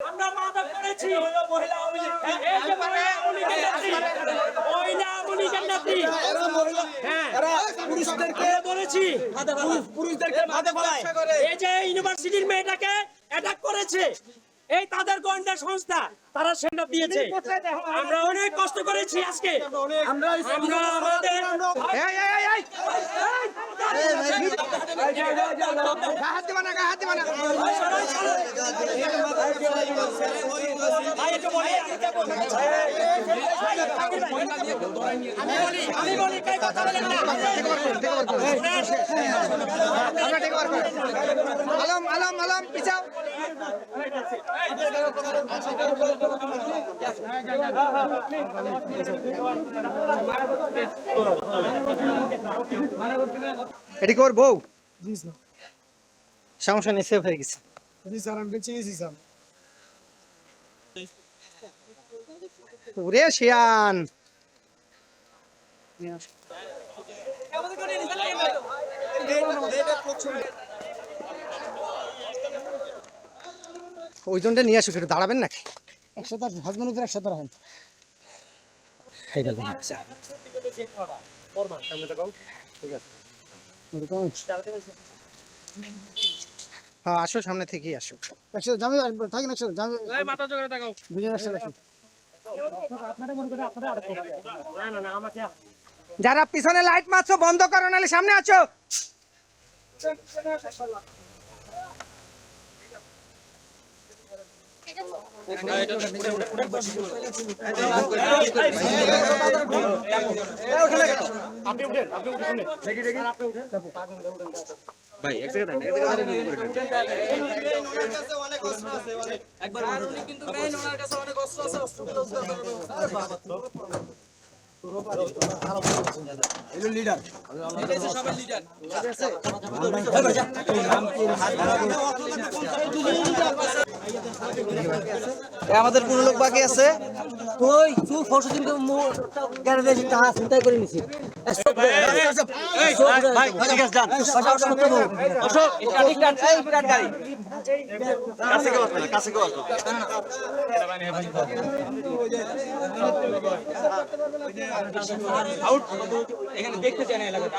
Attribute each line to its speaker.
Speaker 1: আমরা মাদক করেছি। এই যে
Speaker 2: পুরুষদেরকে
Speaker 1: বলেছি।
Speaker 2: পুরুষদেরকে
Speaker 1: এই ইউনিভার্সিটির মেয়েটাকে অ্যাটাক করেছে। এই তাদের গোয়েন্দা সংস্থা তারা সেটা দিয়েছে। আমরা অনেক কষ্ট করেছি আজকে। আমরা আমাদের
Speaker 3: এই, এই, এই, এই। গা হাত দিবা না, গা হাত দিবা না।
Speaker 1: আমি বলি কে কথা বলেন না
Speaker 3: আমরা take over আলম আলম আলম পিছাও এটি কর বউ সমস্যা নেই সেভ হয়ে গেছে। ওরে শিয়ান। ওই জনটা নিয়ে আসুক একটু দাঁড়াবেন নাকি? একসাথে হাজবেন্ড ওদের একসাথে রাখেন। হ্যাঁ আসো সামনে থেকেই আসো। একসাথে জামি থাকেন একসাথে জামি
Speaker 1: মাথা জোগাড়ে থাকো
Speaker 3: দুজন একসাথে আসুন
Speaker 1: না না না আমাকে
Speaker 3: যারা পিছনে লাইট মারছো বন্ধ করো নাহলে সামনে আছো।
Speaker 2: আমাদের কোন লোক বাকি আছে
Speaker 4: ওই তুই পরশু দিনকে গ্যারেজে টাকা চিন্তাই করে নিছি
Speaker 2: ভাই ঠিক আছে যান অশোক গাড়ি পুরো লোক বাকি গাড়ি কাছে কেউ আসবে না, কাছে কেউ আসবে না। আউট এখানে দেখতে চাই না এলাকাটা